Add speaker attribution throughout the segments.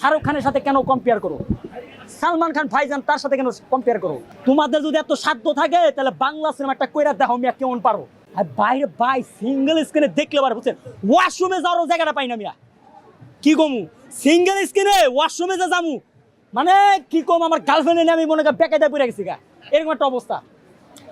Speaker 1: শাহরুখ খানের সাথে কেন কম্পেয়ার করো? সালমান খান ভাইজান তার সাথে কেন কম্পেয়ার করো? তোমাদের যদি এত সাধ্য থাকে, তাহলে বাংলা সিনেমাটা কইরা দেখো মিয়া, কেমন পারো? আর বাইরে বাই সিঙ্গেল স্ক্রিনে দেখলে পারে বুঝছেন ওয়াশরুমে যাওয়ারও জায়গাটা পাই না, মিয়া। কি কমু? সিঙ্গেল স্ক্রিনে ওয়াশরুমে যা যামু মানে কি কম আমার গার্লফ্রেন্ডে নিয়ে আমি মনে করি বেকায়দা পড়ে গেছি, গা। এরকম একটা অবস্থা।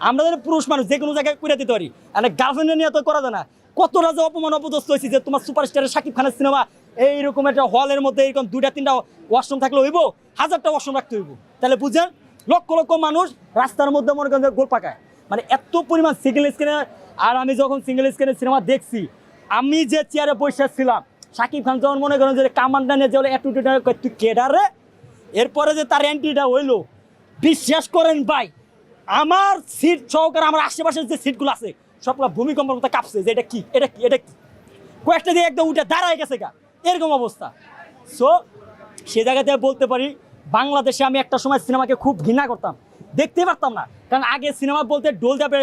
Speaker 1: আমরা যদি পুরুষ মানুষ যে কোনো জায়গায় করে দিতে পারি আর গার্লফ্রেন্ডে নিয়ে তো করা যায় না। কতটা যে অপমান অপদস্থ হয়েছি যে তোমার সুপারস্টারের শাকিব খানের সিনেমা এইরকম একটা হলের মধ্যে এরকম দুইটা, তিনটা ওয়াশরুম থাকলে হইব, হাজারটা ওয়াশরুম রাখতে হইব। তাহলে বুঝেন, লক্ষ লক্ষ মানুষ রাস্তার মধ্যে মনে করেন গোল পাকায়। মানে এত পরিমাণ সিঙ্গেল স্ক্রিনে আর আমি যখন সিঙ্গেল স্ক্রিনে সিনেমা দেখছি, আমি যে চেয়ারে বসে ছিলাম শাকিব খান যখন মনে করেন যে কামান্ডা নিয়ে যে একটু তুই কেডারে এরপরে যে তার এন্ট্রিটা হইল, বিশ্বাস করেন ভাই, আমার সিট সহকারে আমার আশেপাশের যে সিটগুলো আছে, সবগুলো ভূমিকম্পের মতো কাঁপছে যে এটা কি এটা কি এটা কি? কয়েকটা দিয়ে একদম উঠে দাঁড়ায় গেছে গা। এরকম অবস্থা। সো সে জায়গাতে বলতে পারি, বাংলাদেশে আমি একটা সময় সিনেমাকে খুব ঘৃণা করতাম। দেখতে পারতাম না। কারণ আগে সিনেমা বলতে ডোল যাবে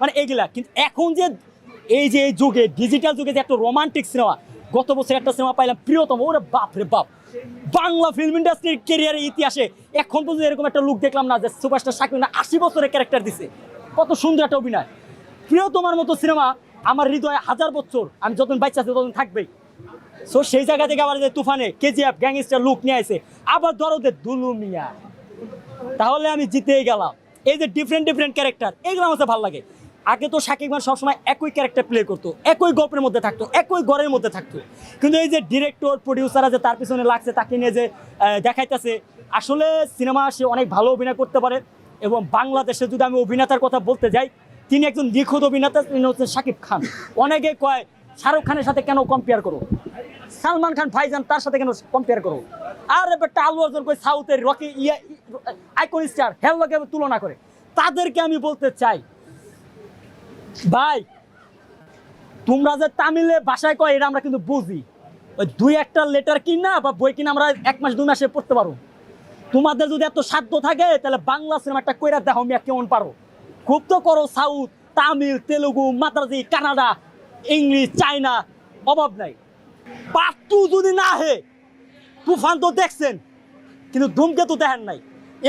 Speaker 1: মানে এগুলা। কিন্তু এখন যে, এই যে এই যুগে ডিজিটাল যুগে যে একটা রোমান্টিক সিনেমা গত বছর একটা সিনেমা পাইলাম, প্রিয়তম, ওরে বাপ রে বাপ। বাংলা ফিল্ম ইন্ডাস্ট্রির কেরিয়ারের ইতিহাসে এখন পর্যন্ত এরকম একটা লুক দেখলাম না যে সুপারস্টার শাকিব না আশি বছরের ক্যারেক্টার দিছে। কত সুন্দর একটা অভিনয়। প্রিয়তমার মতো সিনেমা আমার হৃদয়ে হাজার বছর আমি যতদিন বাচ্চা আছি ততদিন থাকবেই। সো সেই জায়গা থেকে আবার যে তুফানে কেজিএফ গ্যাংস্টার লুক নিয়ে আসে আবার দরদের দুলু মিয়া। তাহলে আমি জিতেই গেলাম। এই যে ডিফারেন্ট ডিফারেন্ট ক্যারেক্টার এগুলো আমার ভালো লাগে। আগে তো শাকিব খান সবসময় একই ক্যারেক্টার প্লে করতো, একই গল্পের মধ্যে থাকতো, একই ঘরের মধ্যে থাকতো। কিন্তু এই যে ডিরেক্টর প্রডিউসাররা যে তার পিছনে লাগছে, তাকে নিয়ে যে দেখাইতেছে, আসলে সিনেমা সে অনেক ভালো অভিনয় করতে পারে এবং বাংলাদেশে যদি আমি অভিনেতার কথা বলতে যাই তিনি একজন নিখুঁত অভিনেতা, তিনি হচ্ছেন শাকিব খান। অনেকে কয়, শাহরুখ খানের সাথে কেন কম্পেয়ার করো? সালমান খান ভাইজান তার সাথে কেন কম্পেয়ার করো? আর একটা আলু অর্জন করে সাউথের রকি, ইয়া আইকন স্টার হেলকে তুলনা করে। তাদেরকে আমি বলতে চাই, ভাই, তোমরা যে তামিলে ভাষায় কয়, এটা আমরা কিন্তু বুঝি। ওই দুই একটা লেটার কিনা বা বই কিনা আমরা এক মাস, দুই মাসে পড়তে পারো। তোমাদের যদি এত সাধ্য থাকে, তাহলে বাংলা সিনেমাটা কইরা দেখো মিয়া, কেমন পারো? খুব তো করো south, Tamil, Telugu, Madrasi, Kannada, English, China, অভাব নাই। পাট্টু যদি না হে, তুফান তো দেখছেন, কিন্তু ধূমকেতু দেখেন নাই।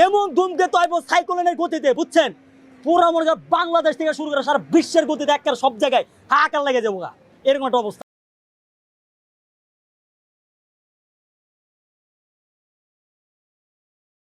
Speaker 1: এমন ধূমকেতু আইব সাইক্লোনের গতিতে, বুঝছেন? পুরো মনে বাংলাদেশ থেকে শুরু করে সারা বিশ্বের গতিতে একের সব জায়গায় হাহাকার লেগে যাব। এরকম একটা অবস্থা।